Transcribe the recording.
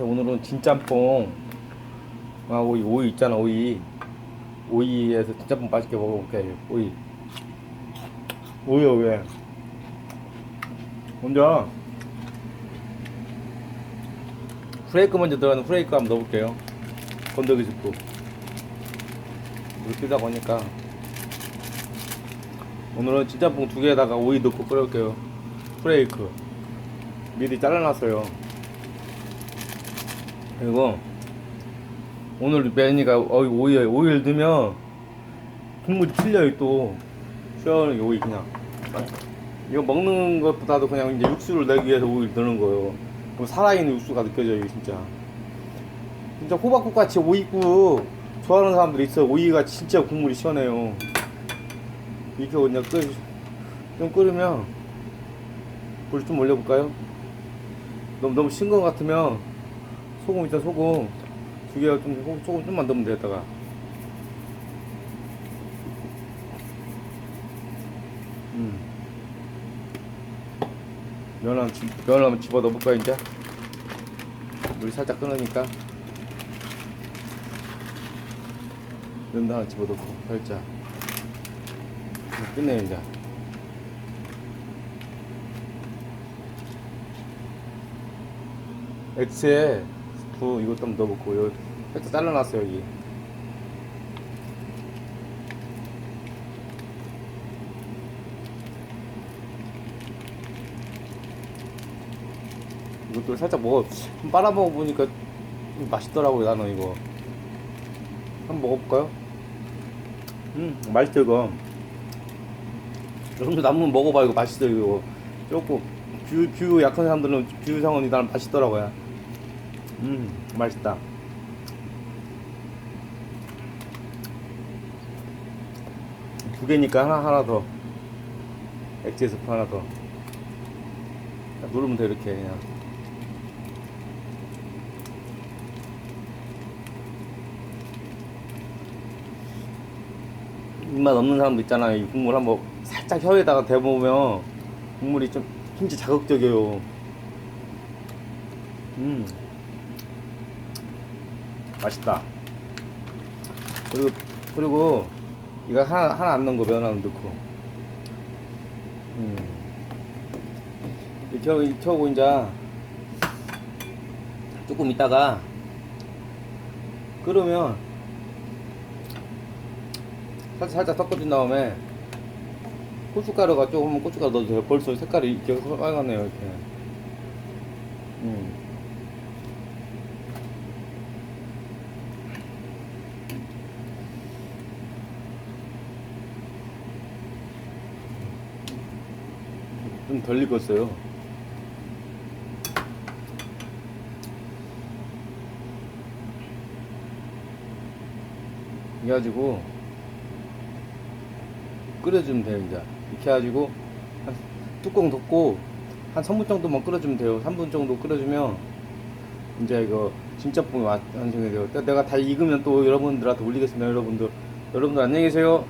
오늘은 진짬뽕 아 오이 오이 있잖아 오이. 오이에서 진짬뽕 맛있게 먹어볼게 오이. 오이야 왜 먼저 프레이크 먼저 들어가는 프레이크 한번 넣어볼게요. 건더기 스프 물 뜨다 보니까. 오늘은 진짬뽕 두 개에다가 오이 넣고 끓여볼게요. 프레이크. 미리 잘라놨어요 그리고 오늘 메뉴가 어이 오이 오이를 넣으면 국물이 틀려요 또. 시원하게 오이 그냥. 이거 먹는 것보다도 그냥 이제 육수를 내기 위해서 오이를 넣는 거예요. 그럼 살아있는 육수가 느껴져요 진짜. 진짜 호박국 같이 오이국 좋아하는 사람들이 있어 오이가 진짜 국물이 시원해요. 이렇게 그냥 끓, 좀 끓으면 불 좀 올려볼까요? 너무 너무 싱거운 것 같으면 소금 있다 소금. 두 개가 좀 소- 소금 좀만 넣으면 되겠다가. 음. 면 한번 집- 면을 한번 집어 넣어볼까 이제? 물이 살짝 끓으니까. 면도 하나 집어 넣고 살짝. 끝내 이제. 엑스에 스프 이것도 한번 넣어볼고 여기 살짝 잘라놨어요 여기. 이것도 살짝 먹어 좀 빨아 먹어 보니까 좀 맛있더라고요 나는 이거. 한번 먹어볼까요? 음 맛있죠 이거. 여러분들 한번 먹어봐 이거 맛있어요 이거. 조금 뷰, 뷰 약한 사람들은 뷰 상원이 나는 맛있더라고요 음 맛있다. 두 개니까 하나 하나 더. 액체 스프 하나 더. 딱 누르면 돼 이렇게 그냥. 입맛 없는 사람도 있잖아요 이 국물 한번 살짝 혀에다가 대보면 국물이 좀 진짜 자극적이에요. 음 맛있다. 그리고 그리고 이거 하나 하나 안 넣은 거 면 하나 넣고. 음. 이렇게 하고 이렇게 하고 이제 조금 있다가 끓으면 살짝 살짝 섞어준 다음에 고춧가루가 조금 고춧가루 넣어도 돼요. 벌써 색깔이 이렇게 빨갛네요 이렇게. 음. 좀 덜 익었어요. 이래 가지고 끓여주면 돼요 이제. 이렇게 해가지고 한 뚜껑 덮고 한 3분 정도만 끓여주면 돼요. 3분 정도 끓여주면 이제 이거 진짜 뽕이 완성이 돼요. 내가 다 익으면 또 여러분들한테 올리겠습니다 여러분들. 여러분들 안녕히 계세요